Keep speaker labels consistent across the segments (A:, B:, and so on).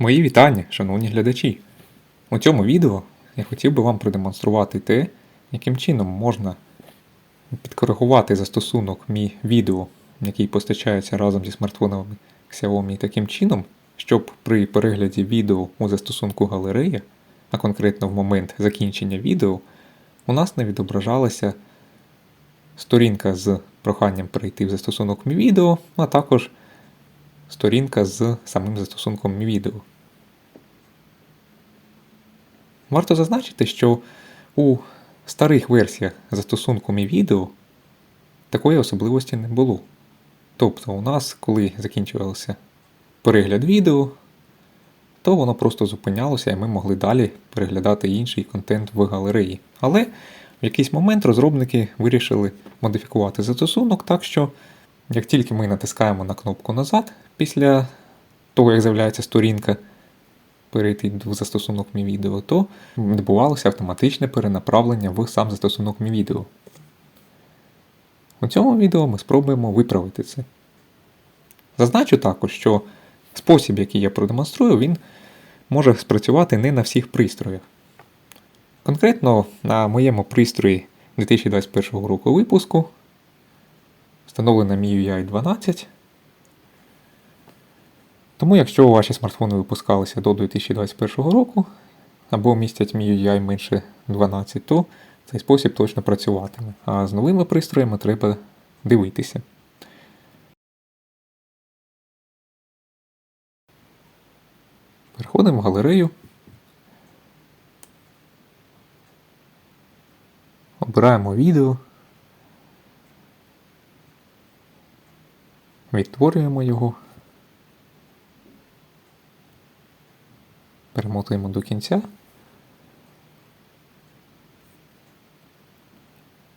A: Мої вітання, шановні глядачі! У цьому відео я хотів би вам продемонструвати те, яким чином можна підкоригувати застосунок Mi Video, який постачається разом зі смартфонами Xiaomi таким чином, щоб при перегляді відео у застосунку галерея, а конкретно в момент закінчення відео, у нас не відображалася сторінка з проханням перейти в застосунок Mi Video, а також сторінка з самим застосунком Video. Варто зазначити, що у старих версіях застосунку Mi Video такої особливості не було. Тобто, у нас, коли закінчувався перегляд відео, то воно просто зупинялося і ми могли далі переглядати інший контент в галереї. Але в якийсь момент розробники вирішили модифікувати застосунок так, що як тільки ми натискаємо на кнопку назад після того, як з'являється сторінка, перейти в застосунок Mi Video, то відбувалося автоматичне перенаправлення в сам застосунок Mi Video. У цьому відео ми спробуємо виправити це. Зазначу також, що спосіб, який я продемонструю, він може спрацювати не на всіх пристроях. Конкретно на моєму пристрої 2021 року випуску встановлена MIUI 12. Тому, якщо ваші смартфони випускалися до 2021 року або містять MIUI менше 12, то цей спосіб точно працюватиме. А з новими пристроями треба дивитися. Переходимо в галерею. Обираємо відео. Відтворюємо його. Перемотуємо до кінця.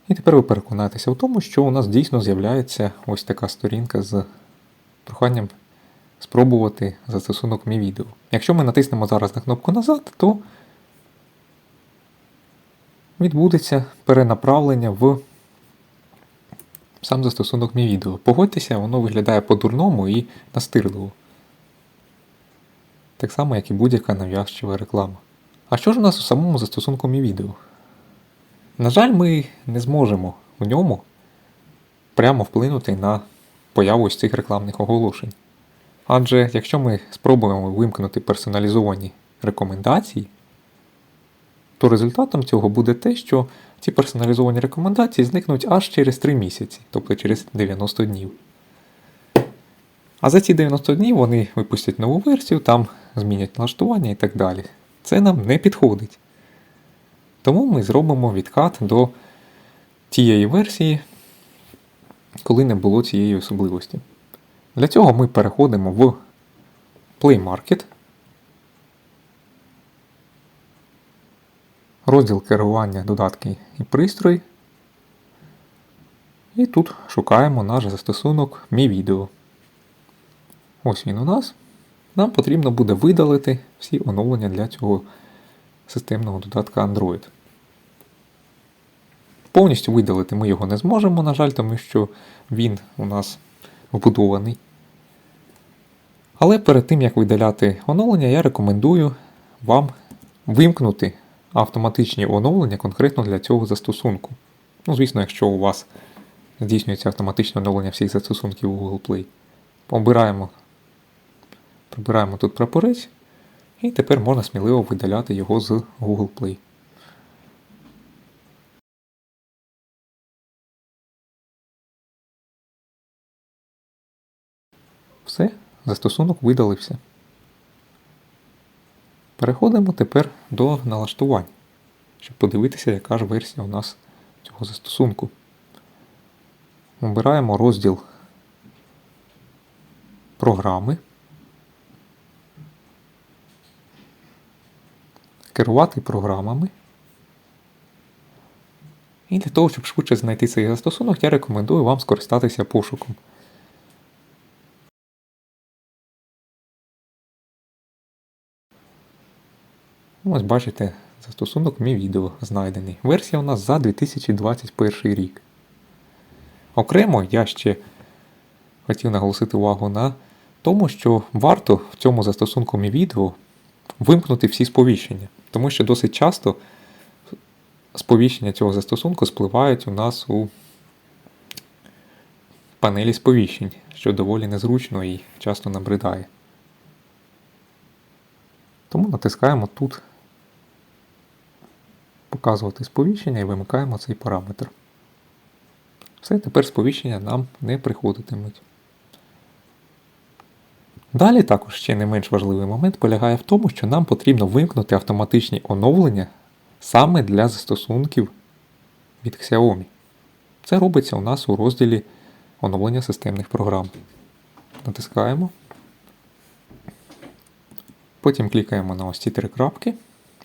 A: І тепер ви переконаєтеся в тому, що у нас дійсно з'являється ось така сторінка з проханням спробувати застосунок Mi Video. Якщо ми натиснемо зараз на кнопку назад, то відбудеться перенаправлення в сам застосунок Mi Video. Погодьтеся, воно виглядає по-дурному і настирливо. Так само, як і будь-яка нав'язчива реклама. А що ж у нас у самому застосунку Mi Video? На жаль, ми не зможемо у ньому прямо вплинути на появу ось цих рекламних оголошень. Адже якщо ми спробуємо вимкнути персоналізовані рекомендації, то результатом цього буде те, що ці персоналізовані рекомендації зникнуть аж через 3 місяці, тобто через 90 днів. А за ці 90 днів вони випустять нову версію, там змінять налаштування і так далі. Це нам не підходить. Тому ми зробимо відкат до тієї версії, коли не було цієї особливості. Для цього ми переходимо в Play Market, розділ керування додатки і пристрой. І тут шукаємо наш застосунок Mi Video. Ось він у нас. Нам потрібно буде видалити всі оновлення для цього системного додатка Android. Повністю видалити ми його не зможемо, на жаль, тому що він у нас вбудований. Але перед тим, як видаляти оновлення, я рекомендую вам вимкнути автоматичні оновлення конкретно для цього застосунку. Ну, звісно, якщо у вас здійснюється автоматичне оновлення всіх застосунків у Google Play. Обираємо, прибираємо тут прапорець, і тепер можна сміливо видаляти його з Google Play. Все, застосунок видалився. Переходимо тепер до налаштувань, щоб подивитися, яка ж версія у нас цього застосунку. Обираємо розділ програми. Керувати програмами. І для того, щоб швидше знайти цей застосунок, я рекомендую вам скористатися пошуком. Ось бачите, застосунок Mi Video знайдений. Версія у нас за 2021 рік. Окремо я ще хотів наголосити увагу на тому, що варто в цьому застосунку Mi Video вимкнути всі сповіщення, тому що досить часто сповіщення цього застосунку спливають у нас у панелі сповіщень, що доволі незручно і часто набридає. Тому натискаємо тут показувати сповіщення і вимикаємо цей параметр. Все, тепер сповіщення нам не приходитимуть. Далі також ще не менш важливий момент полягає в тому, що нам потрібно вимкнути автоматичні оновлення саме для застосунків від Xiaomi. Це робиться у нас у розділі оновлення системних програм. Натискаємо. Потім клікаємо на ось ці три крапки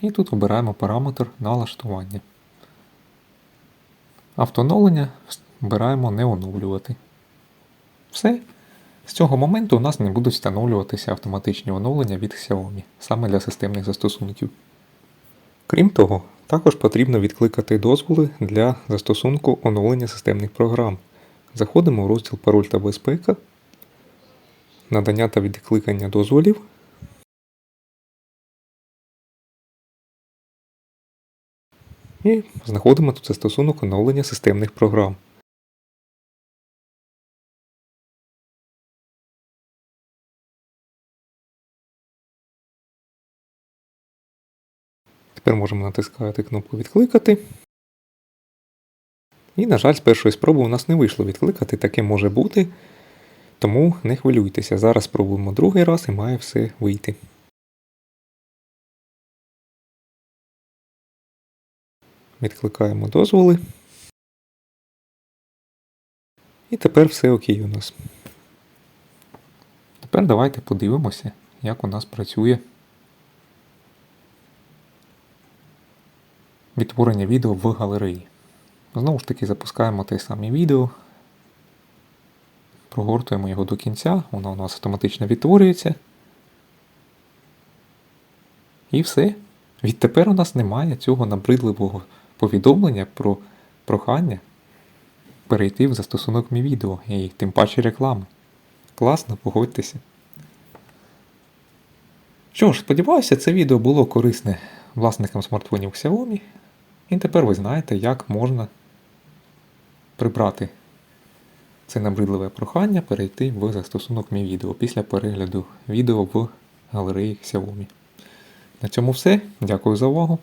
A: і тут обираємо параметр налаштування. Автооновлення обираємо не оновлювати. Все. З цього моменту у нас не будуть встановлюватися автоматичні оновлення від Xiaomi саме для системних застосунків. Крім того, також потрібно відкликати дозволи для застосунку оновлення системних програм. Заходимо в розділ Пароль та безпека, надання та відкликання дозволів. І знаходимо тут застосунок оновлення системних програм. Тепер можемо натискати кнопку Відкликати. І, на жаль, з першої спроби у нас не вийшло відкликати, таке може бути. Тому не хвилюйтеся. Зараз спробуємо другий раз і має все вийти. Відкликаємо дозволи. І тепер все окей у нас. Тепер давайте подивимося, як у нас працює відтворення відео в галереї. Знову ж таки запускаємо те саме відео, прогортуємо його до кінця, воно у нас автоматично відтворюється. І все. Відтепер у нас немає цього набридливого повідомлення про прохання перейти в застосунок Mi Video і тим паче реклами. Класно, погодьтеся. Що ж, сподіваюся, це відео було корисне власникам смартфонів Xiaomi. І тепер ви знаєте, як можна прибрати це набридливе прохання перейти в застосунок «Мій відео» після перегляду відео в галереї Xiaomi. На цьому все. Дякую за увагу.